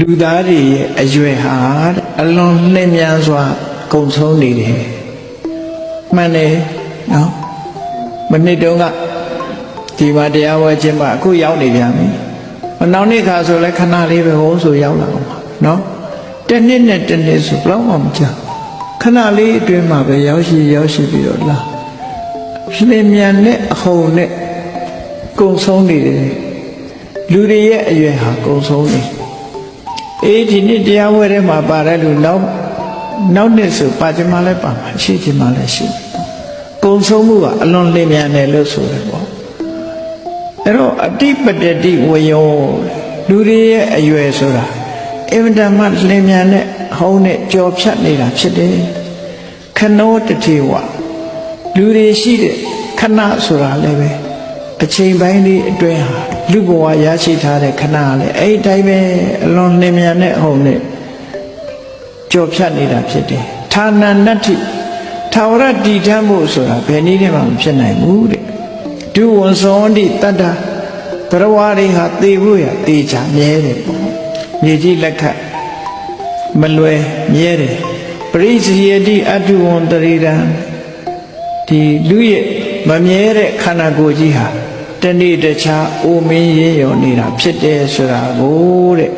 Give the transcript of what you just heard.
လူသားတွေရဲ့အရွယ်ဟာတဲ့အလွန်နှင်းများစွာကုံဆုံးနေတယ်မှန်တယ်နော်မနစ်တုန်းကဒီမှာတရားဝဲခြင်းမှာအခုရောက်နေပြန်ပြီမနောက်နေ့ခါဆိုလဲခဏလေးပဲဟိုးဆိုရောက်လာအောင်ပါနော်တစ်နှစ်နဲ့တစ်နှစ်ဆိုဘယ်တော့မှမကြာခဏလေးအတွင်းမှာပဲရောက်ရှိရောက်ရှိပြီးတော့လာလင်းမြန်နဲ့အဟုန်နဲ့ကုံဆုံးနေတယ်လူတွေရဲ့အရွယ်ဟာကုံဆုံးနေတယ် အေးဒီနေ့တရားဝဲထဲမှာပါတဲ့လူနောက်နောက်နှစ်ဆိုပါချင်မှလည်းပါမှာရှိချင်မှလည်းရှိတယ်။ကုံဆုံးမှုကအလွန်လင်းမြန်တယ်လို့ဆိုတယ်ပေါ့။အဲ့တော့အတိပတ္တိဝယောလူတွေရဲ့အရွယ်ဆိုတာအင်မတန်မှလင်းမြန်တဲ့ဟောင်းနဲ့ကြော်ဖြတ်နေတာဖြစ်တယ်။ခနောတတိဝလူတွေရှိတဲ့ခဏဆိုတာလည်းပဲအချိန်ပိုင်းလေးအတွင်းဟာ လူဘဝရရှိထားတဲ့ခဏလည်းအဲ့ဒီတိုင်းပဲအလွန်လင်းမြန်တဲ့အဟုန်နဲ့ကြော်ဖြတ်နေတာဖြစ်တယ်။ဌာနနတ္ထိထာဝရတည်ထမ်းဖို့ဆိုတာဘယ်နည်းနဲ့မှမဖြစ်နိုင်ဘူးတဲ့။ဒုဝန်စောတိတတ္တဘရဝါတွေဟာသေဖို့ရသေချာမြဲတယ်ပေါ့။မြေကြီးလက်ခတ်မလွယ်မြဲတယ်ပရိစ္ဆေယတိအတုဝံတရိရံဒီလူရဲ့မမြဲတဲ့ခန္ဓာကိုယ်ကြီးဟာ တနေ့တခြားအိုမင်းရင်းရောနေတာဖြစ်တယ်ဆိုတာကိုတဲ့